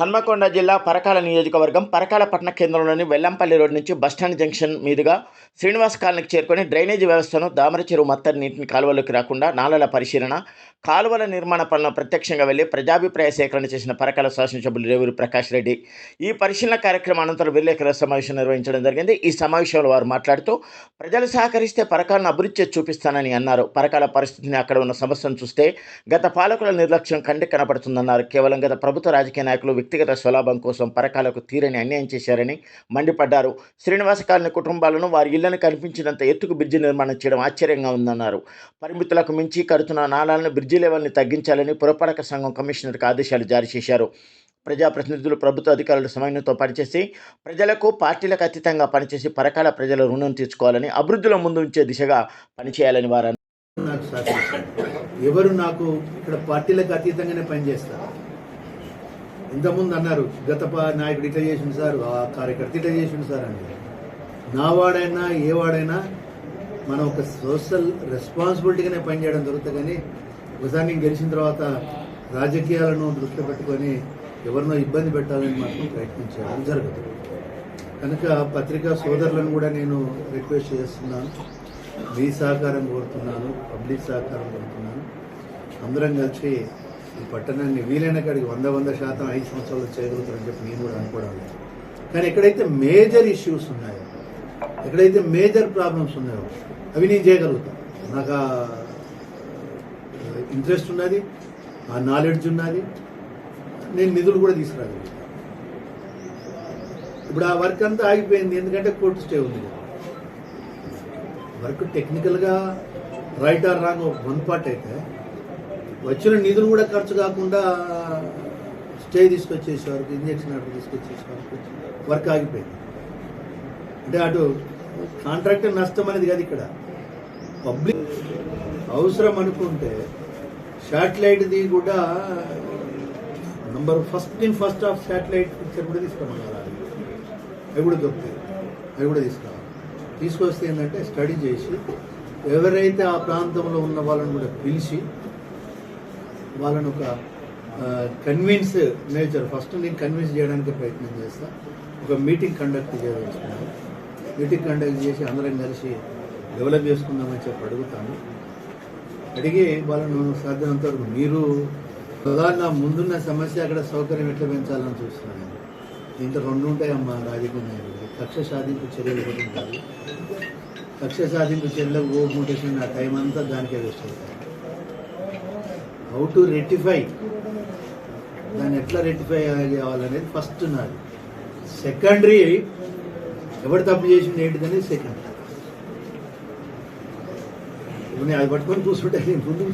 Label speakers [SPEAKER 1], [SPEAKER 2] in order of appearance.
[SPEAKER 1] హన్మకొండ జిల్లా పరకాల నియోజకవర్గం పరకాల పట్టణ కేంద్రంలోని వెల్లంపల్లి రోడ్ నుంచి బస్టాండ్ జంక్షన్ మీదుగా శ్రీనివాస్ కాలనీకి చేరుకొని డ్రైనేజీ వ్యవస్థను దామర చెరువు మత్తడి నీటిని కాలువలోకి రాకుండా నాలల పరిశీలన కాలువల నిర్మాణ పనులను ప్రత్యక్షంగా వెళ్ళి ప్రజాభిప్రాయ సేకరణ చేసిన పరకాల శాసనసభ్యులు రేవూరి ప్రకాష్ రెడ్డి ఈ పరిశీలన కార్యక్రమం అనంతరం విలేకరుల సమావేశం నిర్వహించడం జరిగింది. ఈ సమావేశంలో వారు మాట్లాడుతూ ప్రజలు సహకరిస్తే పరకాలను అభివృద్ధి చూపిస్తానని అన్నారు. పరకాల పరిస్థితిని అక్కడ ఉన్న సమస్యను చూస్తే గత పాలకుల నిర్లక్ష్యం కంటి కనపడుతుందన్నారు. కేవలం గత ప్రభుత్వ రాజకీయ నాయకులు వ్యక్తిగత స్వలాభం కోసం పరకాలకు తీరని అన్యాయం చేశారని మండిపడ్డారు. శ్రీనివాస కాలనీ కుటుంబాలను వారి ఇళ్ళను కనిపించినంత ఎత్తుకు బ్రిడ్జి నిర్మాణం చేయడం ఆశ్చర్యంగా ఉందన్నారు. పరిమితులకు మించి కడుతున్న నాళాలను బ్రిడ్జి లెవెల్ని తగ్గించాలని పురపాలక సంఘం కమిషనర్కి ఆదేశాలు జారీ చేశారు. ప్రజాప్రతినిధులు ప్రభుత్వ అధికారుల సమన్వయంతో పనిచేసి ప్రజలకు పార్టీలకు అతీతంగా పనిచేసి పరకాల ప్రజల రుణం తీర్చుకోవాలని అభివృద్ధిలో ముందు ఉంచే దిశగా పనిచేయాలని వారు
[SPEAKER 2] ఎవరు నాకు ఇక్కడ పార్టీలకు అతీతంగానే పనిచేస్తారు? ఇంతకుముందు అన్నారు గత నాయకుడు ఇట్లా చేసిండు సార్ ఆ కార్యకర్త ఇట్లా చేసిండు సార్ అని. నా వాడైనా ఏ వాడైనా మనం ఒక సోషల్ రెస్పాన్సిబిలిటీగానే పనిచేయడం జరుగుతుంది కానీ ఒకసారి నేను గెలిచిన తర్వాత రాజకీయాలను దృష్టిలో పెట్టుకొని ఎవరినో ఇబ్బంది పెట్టాలని మాత్రం ప్రయత్నించడం జరగదు కనుక పత్రికా సోదరులను కూడా నేను రిక్వెస్ట్ చేస్తున్నాను. మీ సహకారం కోరుతున్నాను పబ్లిక్ సహకారం కోరుతున్నాను. అందరం కలిసి ఈ పట్టణాన్ని వీలైన కాడికి వంద వంద శాతం ఐదు సంవత్సరాలు చేయగలుగుతారని చెప్పి నేను కూడా అనుకోవడం లేదు. కానీ ఎక్కడైతే మేజర్ ఇష్యూస్ ఉన్నాయో ఎక్కడైతే మేజర్ ప్రాబ్లమ్స్ ఉన్నాయో అవి నేను చేయగలుగుతాను నాకు ఇంట్రెస్ట్ ఉన్నది ఆ నాలెడ్జ్ ఉన్నది నేను నిధులు కూడా తీసుకురాగలుగుతాను ఇప్పుడు ఆ వర్క్ అంతా ఆగిపోయింది ఎందుకంటే కోర్టు స్టే ఉంది వర్క్ టెక్నికల్గా right or wrong one part అయితే వచ్చిన నిధులు కూడా ఖర్చు కాకుండా స్టే తీసుకొచ్చేసేవారు ఇంజక్షన్ అటు తీసుకొచ్చేసే వర్క్ ఆగిపోయింది. అంటే అటు కాంట్రాక్టర్ నష్టం అనేది కాదు ఇక్కడ. పబ్లిక్ అవసరం అనుకుంటే శాటిలైట్ది కూడా number first in first of satellite picture కూడా తీసుకోమన్నారు అవి కూడా దొరుకుతాయి. అవి కూడా తీసుకురావాలి తీసుకొస్తే ఏంటంటే స్టడీ చేసి ఎవరైతే ఆ ప్రాంతంలో ఉన్న వాళ్ళని కూడా పిలిచి వాళ్ళని ఒక కన్విన్స్ నేచర్ ఫస్ట్ నేను కన్విన్స్ చేయడానికి ప్రయత్నం చేస్తా. ఒక మీటింగ్ కండక్ట్ చేయదలుచుకున్నాను మీటింగ్ కండక్ట్ చేసి అందరం కలిసి డెవలప్ చేసుకుందామని చెప్పి అడుగుతాను. అడిగి వాళ్ళను సాధ్యమంత వరకు మీరు ప్రధాన ముందున్న సమస్య అక్కడ సౌకర్యం ఎట్లా పెంచాలని చూస్తున్నాను దీంట్లో రెండు ఉంటాయమ్మా రాజకీయ నాయకులు. కక్ష సాధింపు చర్యలు ఒకటి ఉంటుంది కక్ష సాధింపు చర్యలకు పోకుంటే నా టైం అంతా దానికే వేస్ట్ అవుతుంది. హౌ టు రెట్టిఫై దాన్ని ఎట్లా రెట్టిఫై చేయాలనేది ఫస్ట్ నాది. సెకండరీ ఎవరు తప్పు చేసింది ఏంటిదనేది సెకండరీ ఇప్పుడు నేను అది పట్టుకొని కూర్చుంటే ముందు